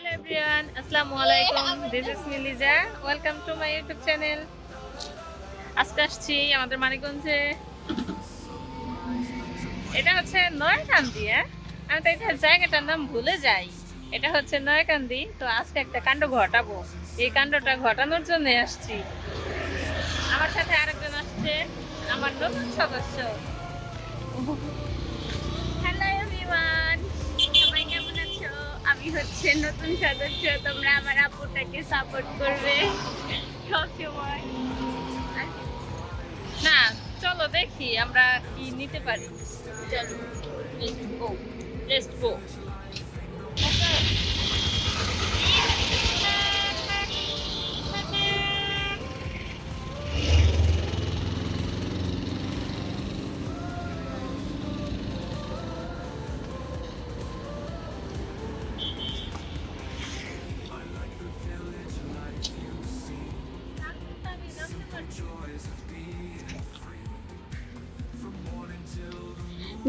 Hello everyone আসসালামু আলাইকুম this is Miliza welcome to my YouTube channel আজকে আসছি আমাদের মানিকগঞ্জে। এটা হচ্ছে নয়াকান্দি হ্যাঁ? আমি তো এটা জায়গাটার নাম ভুলে যাই। এটা হচ্ছে নয়াকান্দি। তো আজকে একটা কাণ্ড ঘটাবো। এই কাণ্ডটা ঘটানোর জন্য আসছি। আমার সাথে আরেকজন আসছে, আমার নতুন সদস্য। হ্যালো এভরিওয়ান হচ্ছে নতুন সদস্য, তোমরা আমার আপুটাকে সাপোর্ট করবে সবসময় না, চলো দেখি আমরা কি নিতে পারি চলো Let's go. Let's go.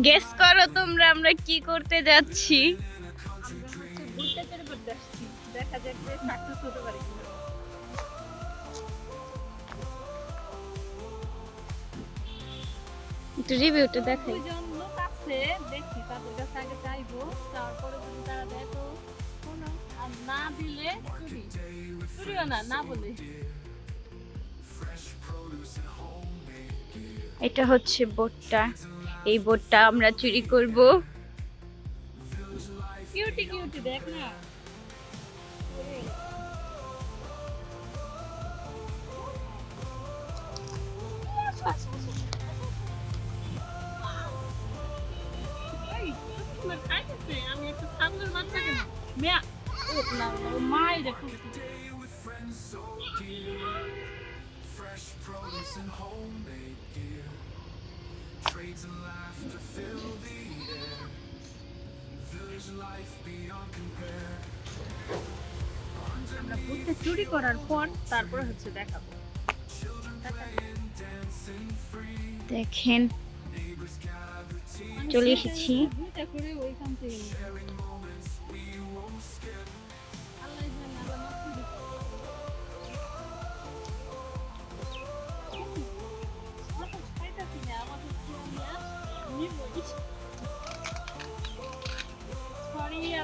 Guess করো তোমরা আমরা কি করতে যাচ্ছি। একটু রিভিউটা দেখাই। দুইজন লোক আছে দেখি তাদের কাছে আগে চাইব তারপরে যদি তারা দেয় তো আর না দিলে চুরি। চুরিও না না বলে। এটা হচ্ছে বোটটা। এই বোটটা আমরা চুরি করব। কিউটি কিউটি দেখ না। এই, তোমার খাইতেছে, আমি একটা ছাগলের বাচ্চা কেন মেয়া ও না ও মাই দেখো আমরা বুঝতে চুরি করার পর তারপর হচ্ছে দেখাবো। দেখেন চলে এসেছি।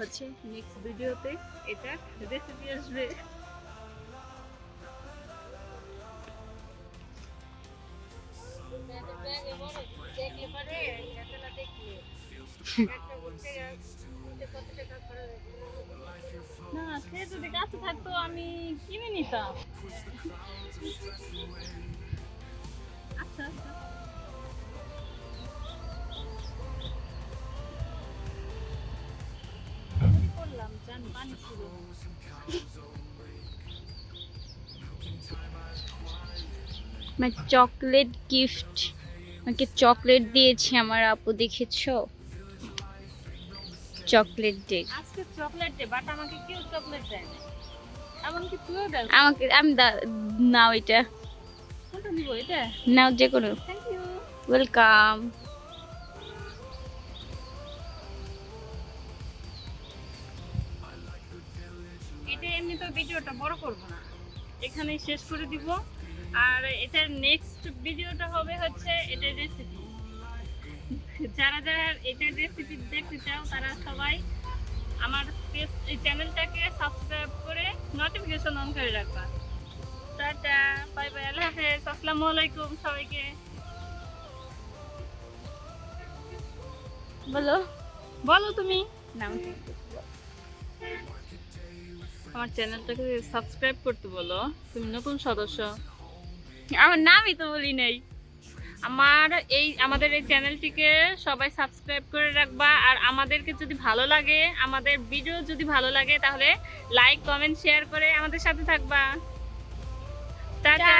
হচ্ছে নেক্সট ভিডিওতে এটা রেসিপি আসবে। না, সে যদি কাছে থাকতো, আমি কিনে নিতাম। আচ্ছা আচ্ছা। আমার চকলেট গিফট আমাকে চকলেট দিয়েছে আমার আপু দেখেছ? চকলেট ডে আজকে চকলেট বাট আমাকে কেউ চকলেট দেয় না এমনকি তুইও দেয় আমাকে আমি নাও এটা। কোনটা নিব এটা? নাও যে কোনো। থ্যাংক ইউ ওয়েলকাম এটা এমনি তো ভিডিওটা বড় করব না। এখানেই শেষ করে দিব। আর এটার নেক্সট ভিডিওটা হবে হচ্ছে এটার রেসিপি যারা যারা এটার রেসিপি দেখতে চাও তারা সবাই আমার পেজ এই চ্যানেলটাকে সাবস্ক্রাইব করে নোটিফিকেশন অন করে রাখবা। টাটা বাই বাই আল্লাহ হাফেজ আসসালামু আলাইকুম সবাইকে। বলো। বলো তুমি। নাম আমার চ্যানেলটাকে সাবস্ক্রাইব করতে বলো। তুমি নতুন সদস্য। আমার নামই তো বলি নাই। আমার এই আমাদের এই চ্যানেলটিকে সবাই সাবস্ক্রাইব করে রাখবা। আর আমাদেরকে যদি ভালো লাগে আমাদের ভিডিও যদি ভালো লাগে তাহলে লাইক কমেন্ট শেয়ার করে আমাদের সাথে থাকবা। টাটা।